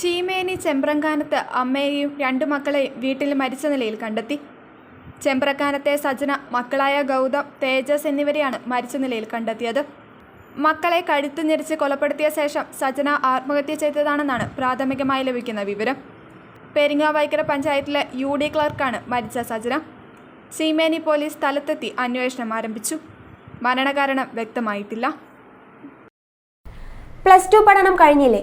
ചീമേനി ചെമ്പ്രങ്കാനത്ത് അമ്മയെയും രണ്ടു മക്കളെയും വീട്ടിൽ മരിച്ച നിലയിൽ കണ്ടെത്തി. ചെമ്പ്രക്കാനത്തെ സജന മക്കളായ ഗൗതം തേജസ് എന്നിവരെയാണ് മരിച്ച നിലയിൽ കണ്ടെത്തിയത്. മക്കളെ കഴുത്ത് ഞെരിച്ച് കൊലപ്പെടുത്തിയ ശേഷം സജന ആത്മഹത്യ ചെയ്തതാണെന്നാണ് പ്രാഥമികമായി ലഭിക്കുന്ന വിവരം. പെരിങ്ങാവൈക്കര പഞ്ചായത്തിലെ യു ഡി ക്ലർക്കാണ് മരിച്ച സജന ചീമേനി പോലീസ് സ്ഥലത്തെത്തി അന്വേഷണം ആരംഭിച്ചു. മരണകാരണം വ്യക്തമായിട്ടില്ല. പ്ലസ് ടു പഠനം കഴിഞ്ഞില്ലേ?